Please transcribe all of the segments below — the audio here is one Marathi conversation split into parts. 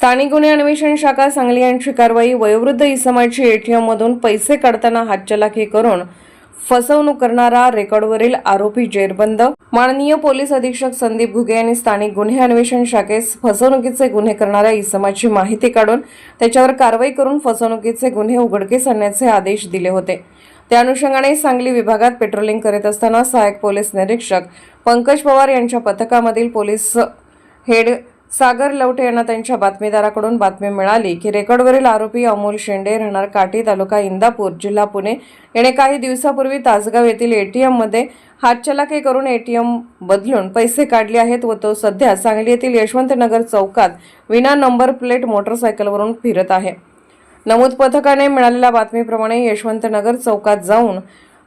स्थानिक गुन्हे अन्वेषण शाखा सांगली यांची कारवाई वयोवृद्ध इसमाची एटीएम मधून पैसे काढताना हातचलाखी करून फसवणूक करणारा रेकॉर्डवरील आरोपी जेरबंद. माननीय पोलीस अधीक्षक संदीप घुगे यांनी स्थानिक गुन्हे अन्वेषण शाखेस फसवणुकीचे गुन्हे करणाऱ्या इसमाची माहिती काढून त्याच्यावर कारवाई करून फसवणुकीचे गुन्हे उघडकीस आणण्याचे आदेश दिले होते. त्या अनुषंगाने सांगली विभागात पेट्रोलिंग करीत असताना सहाय्यक पोलीस निरीक्षक पंकज पवार यांच्या पथकामधील पोलीस हेड सागर लवटे यांना त्यांच्या बातमीदाराकडून बातमी मिळाली की रेकॉर्डवरील आरोपी अमोल शेंडे राहणार काटी तालुका इंदापूर जिल्हा पुणे. याने काही दिवसापूर्वी तासगाव येथील एटीएममध्ये मध्ये करून एटीएम बदलून पैसे काढले आहेत व तो सध्या सांगली येथील यशवंतनगर चौकात विना नंबर प्लेट मोटरसायकलवरून फिरत आहे. नमूद पथकाने मिळालेल्या बातमीप्रमाणे यशवंतनगर चौकात जाऊन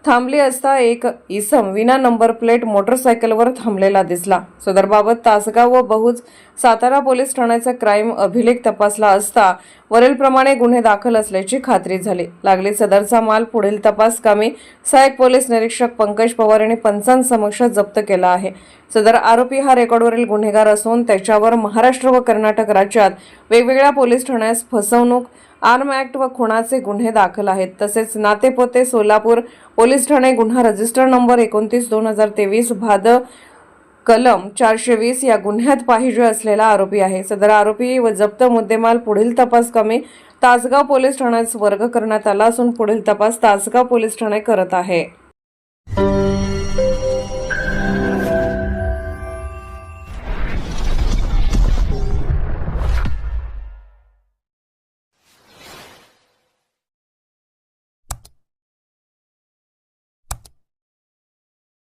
थांबली असता एक इसम विना नंबर प्लेट मोटरसायकलवर थांबलेला दिसला. सदरबाबत तासगाव व बहुज सातारा पोलीस ठाण्याचा क्राईम अभिलेख तपासला असता वरीलप्रमाणे गुन्हे दाखल असल्याची खात्री झाली. लागली सदरचा माल पुढील तपास कामी सहाय्यक पोलीस निरीक्षक पंकज पवार यांनी पंचांसमक्ष जप्त केला आहे. सदर आरोपी हा रेकॉर्डवरील गुन्हेगार असून त्याच्यावर महाराष्ट्र व कर्नाटक राज्यात वेगवेगळ्या पोलीस ठाण्यास फसवणूक आर्म ऍक्ट व खुणाचे गुन्हे दाखल आहेत. तसेच नातेपोते सोलापूर पोलीस ठाणे गुन्हा रजिस्टर नंबर एकोणतीस दोन हजार तेवीस भाद कलम चारशे वीस या गुन्ह्यात पाहिजे असलेला आरोपी आहे. सदर आरोपी व जप्त मुद्देमाल पुढील तपास कमी तासगाव पोलीस ठाण्यास वर्ग करण्यात आला असून पुढील तपास तासगाव पोलीस ठाणे करत आहे.